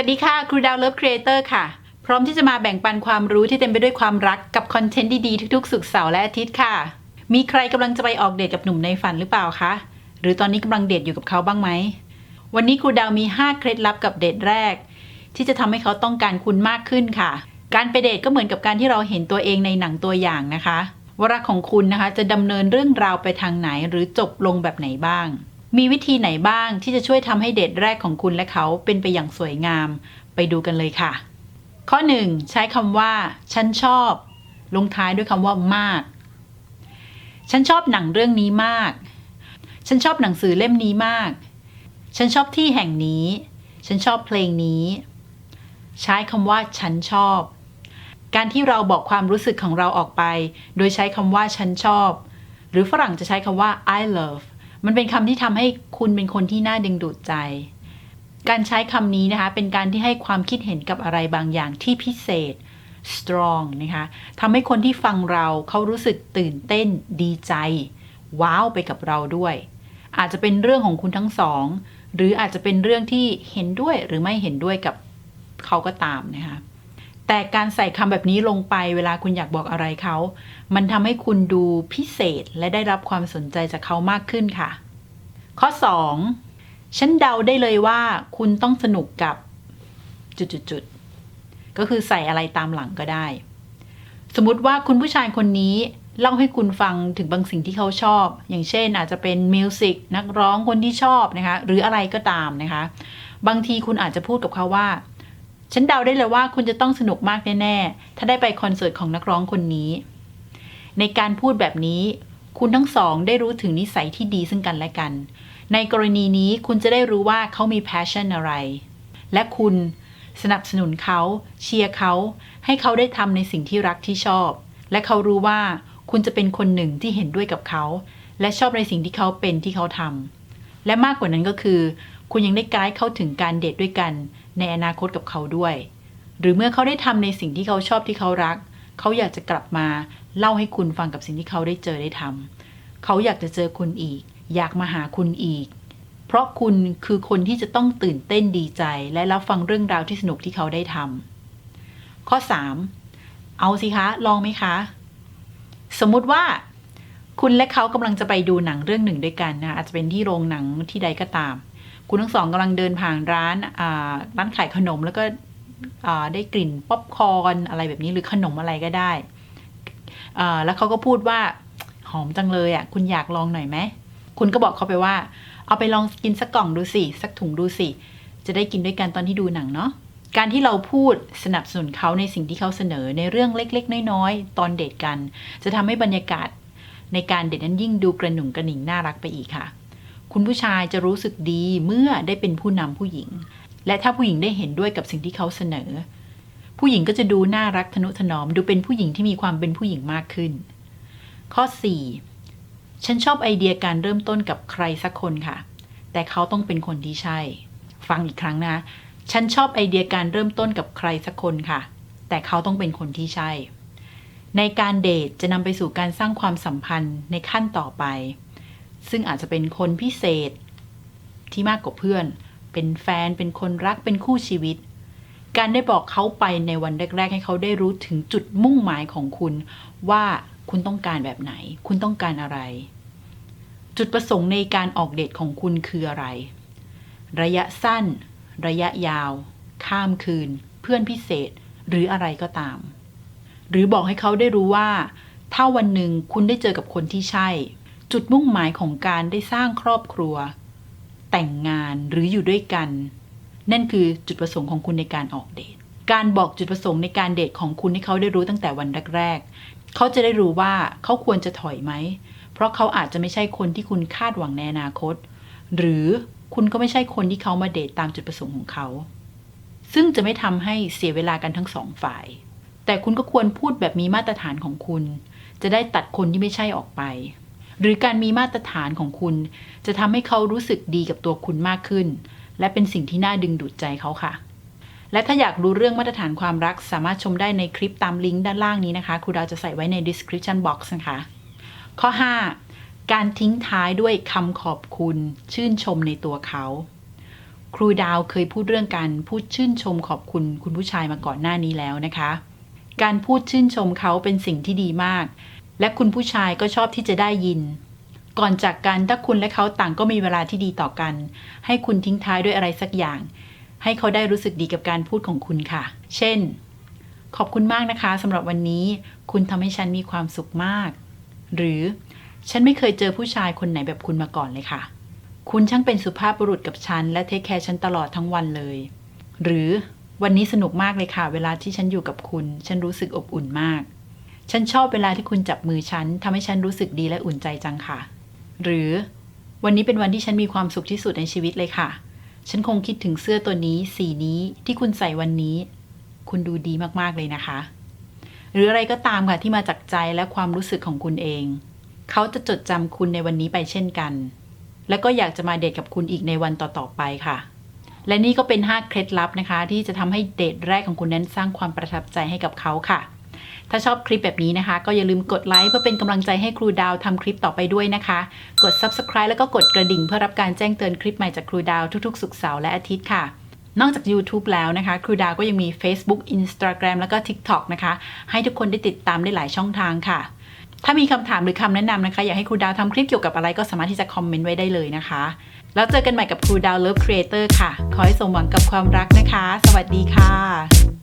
วัสดีค่ะ ครูดาวเลิฟครีเอเตอร์ค่ะ พร้อมที่จะมาแบ่งปันความรู้ที่เต็มไปด้วยความรักกับคอนเทนต์ดี ๆ ทุกๆ สุกเสาร์และอาทิตย์ค่ะ มีใครกำลังจะไปออกเดทกับหนุ่มในฝันหรือเปล่าคะ หรือตอนนี้กำลังเดทอยู่กับเขาบ้างไหม วันนี้ครูดาวมี 5 เคล็ดลับกับเดทแรก ที่จะทำให้เขาต้องการคุณมากขึ้นค่ะ การไปเดทก็เหมือนกับการที่เราเห็นตัวเองในหนังตัวอย่างนะคะวารักของคุณนะคะจะดำเนินเรื่องราวไปทางไหนหรือจบลงแบบไหนบ้าง มีวิธีไหนบ้างที่จะช่วยทำให้เดทแรกของคุณและเขาเป็นไปอย่างสวยงาม ไปดูกันเลยค่ะ ข้อ 1 ใช้คำว่า ฉันชอบ ลงท้ายด้วยคำว่ามาก ฉันชอบหนังเรื่องนี้มาก ฉันชอบหนังสือเล่มนี้มาก ฉันชอบที่แห่งนี้ ฉันชอบเพลงนี้ ใช้คำว่า ฉันชอบ การที่เราบอกความรู้สึกของเราออกไป โดยใช้คำว่า ฉันชอบ หรือฝรั่งจะใช้คำว่า I love มันเป็นคำที่ทำให้คุณเป็นคนที่น่าดึงดูดใจ การใช้คำนี้นะคะ เป็นการที่ให้ความคิดเห็นกับอะไรบางอย่างที่พิเศษ strong นะคะทำให้คนที่ฟังเราเขารู้สึกตื่นเต้นดีใจ ว้าวไปกับเราด้วย อาจจะเป็นเรื่องของคุณทั้งสอง หรืออาจจะเป็นเรื่องที่เห็นด้วยหรือไม่เห็นด้วยกับเขาก็ตามนะคะ แต่การใส่คำแบบนี้ลงไปเวลาคุณอยากบอกอะไรเขา มันทำให้คุณดูพิเศษและได้รับความสนใจจากเขามากขึ้นค่ะ ข้อ 2 ฉันเดาได้เลยว่าคุณต้องสนุกกับจุดๆๆก็คือใส่อะไรตามหลังก็ได้ สมมติว่าคุณผู้ชายคนนี้เล่าให้คุณฟังถึงบางสิ่งที่เขาชอบ อย่างเช่นอาจจะเป็นมิวสิกนักร้องคนที่ชอบนะคะ หรืออะไรก็ตามนะคะ บางทีคุณอาจจะพูดกับเขาว่า ฉันเดาได้เลยว่าคุณจะต้องสนุกมากแน่ๆ ถ้าได้ไปคอนเสิร์ตของนักร้องคนนี้ ในการพูดแบบนี้ คุณทั้งสองได้รู้ถึงนิสัยที่ดีซึ่งกันและกัน ในกรณีนี้คุณจะได้รู้ว่าเขามี passion อะไร และคุณสนับสนุนเขา เชียร์เขา ให้เขาได้ทำในสิ่งที่รักที่ชอบ และเขารู้ว่าคุณจะเป็นคนหนึ่งที่เห็นด้วยกับเขา และชอบในสิ่งที่เขาเป็นที่เขาทำและมากกว่านั้นก็คือ คุณยังได้ไกด์เข้าถึงการเดทด้วยกัน ในอนาคตกับเขาด้วย หรือเมื่อเขาได้ทำในสิ่งที่เขาชอบที่เขารัก เขาอยากจะกลับมาเล่าให้คุณฟังกับสิ่งที่เขาได้เจอได้ทำเขาอยากจะเจอคุณอีก อยากมาหาคุณอีก เพราะคุณคือคนที่จะต้องตื่นเต้นดีใจ และรับฟังเรื่องราวที่สนุกที่เขาได้ทำข้อ 3 เอาสิคะ ลองไหมคะ สมมุติว่าคุณและเขากำลังจะไปดูหนังเรื่องหนึ่งด้วยกันนะอาจจะเป็นที่โรงหนังที่ใดก็ตาม คุณทั้งสองกำลังเดินผ่านร้านร้านขายขนมแล้วก็ได้กลิ่นป๊อปคอร์นอะไรแบบนี้หรือขนมอะไรก็ได้แล้วเขาก็พูดว่าหอมจังเลยอะ คุณอยากลองหน่อยไหมคุณก็บอกเขาไปว่า เอาไปลองกินสักกล่องดูสิสักถุงดูสิจะได้กินด้วยกันตอนที่ดูหนังเนาะการที่เราพูดสนับสนุนเขาในสิ่งที่เขาเสนอในเรื่องเล็ก ๆ น้อยๆ ตอนเดทกัน จะทำให้บรรยากาศในการเดทนั้นยิ่งดูกระหนุ่งกระหนิ่งน่ารักไปอีกค่ะ คุณผู้ชายจะรู้สึกดีเมื่อได้เป็นผู้นำผู้หญิง และถ้าผู้หญิงได้เห็นด้วยกับสิ่งที่เขาเสนอ ผู้หญิงก็จะดูน่ารักทนุถนอม ดูเป็นผู้หญิงที่มีความเป็นผู้หญิงมากขึ้น ข้อ 4 ฉันชอบไอเดียการเริ่มต้นกับใครสักคนค่ะ แต่เขาต้องเป็นคนที่ใช่ ฟังอีกครั้งนะ ฉันชอบไอเดียการเริ่มต้นกับใครสักคนค่ะ แต่เขาต้องเป็นคนที่ใช่ ในการเดทจะนำไปสู่การสร้างความสัมพันธ์ในขั้นต่อไป ซึ่งอาจจะเป็นคนพิเศษ ที่มากกว่าเพื่อน เป็นแฟนเป็นคนรักเป็นคู่ชีวิต การได้บอกเขาไปในวันแรก ๆ ให้เขาได้รู้ถึงจุดมุ่งหมายของคุณ ว่าคุณต้องการแบบไหน คุณต้องการอะไร จุดประสงค์ในการออกเดทของคุณคืออะไร ระยะสั้น ระยะยาว ข้ามคืน เพื่อนพิเศษ หรืออะไรก็ตาม หรือบอกให้เขาได้รู้ว่า ถ้าวันหนึ่งคุณได้เจอกับคนที่ใช่ จุดมุ่งหมายของการได้สร้างครอบครัว แต่งงานหรืออยู่ด้วยกัน นั่นคือจุดประสงค์ของคุณในการออกเดทการบอกจุดประสงค์ในการเดทของคุณให้เขาได้รู้ตั้งแต่วันแรกๆเขาจะได้รู้ว่าเขาควรจะถอยไหม เพราะเขาอาจจะไม่ใช่คนที่คุณคาดหวังในอนาคต หรือคุณก็ไม่ใช่คนที่เขามาเดทตามจุดประสงค์ของเขา ซึ่งจะไม่ทำให้เสียเวลากันทั้งสองฝ่าย แต่คุณก็ควรพูดแบบมีมาตรฐานของคุณ จะได้ตัดคนที่ไม่ใช่ออกไป หรือการมีมาตรฐานของคุณ จะทำให้เขารู้สึกดีกับตัวคุณมากขึ้น และเป็นสิ่งที่น่าดึงดูดใจเขาค่ะ และถ้าอยากรู้เรื่องมาตรฐานความรัก สามารถชมได้ในคลิปตามลิงก์ด้านล่างนี้นะคะครูดาวจะใส่ไว้ใน description box นะคะ ข้อ 5 การทิ้งท้ายด้วยคำขอบคุณ ชื่นชมในตัวเขาคครูดาวเคยพูดเรื่องการพูดชื่นชมขอบคุณคุณผู้ชายมาก่อนหน้านี้แล้วนะคะ การพูดชื่นชมเขาเป็นสิ่งที่ดีมาก และคุณผู้ชายก็ชอบที่จะได้ยิน ก่อนจากกันถ้าคุณและเขาต่างก็มีเวลาที่ดีต่อกัน ให้คุณทิ้งท้ายด้วยอะไรสักอย่าง ให้เขาได้รู้สึกดีกับการพูดของคุณค่ะ เช่น ขอบคุณมากนะคะสำหรับวันนี้ คุณทำให้ฉันมีความสุขมาก หรือฉันไม่เคยเจอผู้ชายคนไหนแบบคุณมาก่อนเลยค่ะ คุณช่างเป็นสุภาพบุรุษกับฉัน และเทคแคร์ฉันตลอดทั้งวันเลย หรือวันนี้สนุกมากเลยค่ะ เวลาที่ฉันอยู่กับคุณ ฉันรู้สึกอบอุ่นมาก ฉันชอบเวลาที่คุณจับมือฉันทำให้ฉันรู้สึกดีและอุ่นใจจังค่ะ หรือวันนี้เป็นวันที่ฉันมีความสุขที่สุดในชีวิตเลยค่ะ ฉันคงคิดถึงเสื้อตัวนี้สีนี้ที่คุณใส่วันนี้ คุณดูดีมากๆเลยนะคะ หรืออะไรก็ตามค่ะที่มาจากใจและความรู้สึกของคุณเอง เขาจะจดจำคุณในวันนี้ไปเช่นกัน และก็อยากจะมาเดทกับคุณอีกในวันต่อๆไปค่ะ และนี่ก็เป็น 5 เคล็ดลับนะคะ ที่จะทำให้เดทแรกของคุณนั้นสร้างความประทับใจให้กับเขาค่ะ ถ้าชอบคลิปแบบนี้นะคะ ก็อย่าลืมกดไลค์เพื่อเป็นกำลังใจให้ครูดาวทำคลิปต่อไปด้วยนะคะ กด subscribe แล้วก็กดกระดิ่งเพื่อรับการแจ้งเตือนคลิปใหม่จากครูดาวทุกๆศุกเสาร์และอาทิตย์ค่ะ นอกจาก YouTube แล้วนะคะ ครูดาวก็ยังมี Facebook Instagram แล้วก็ TikTok นะคะ ให้ทุกคนได้ติดตามได้หลายช่องทางค่ะ ถ้ามีคำถามหรือคำแนะนำนะคะ อยากให้ครูดาวทำคลิปเกี่ยวกับอะไรก็สามารถที่จะคอมเมนต์ไว้ได้เลยนะคะ แล้วเจอกันใหม่กับครูดาว Love Creator ค่ะ ขอให้สมหวังกับความรักนะคะ สวัสดีค่ะ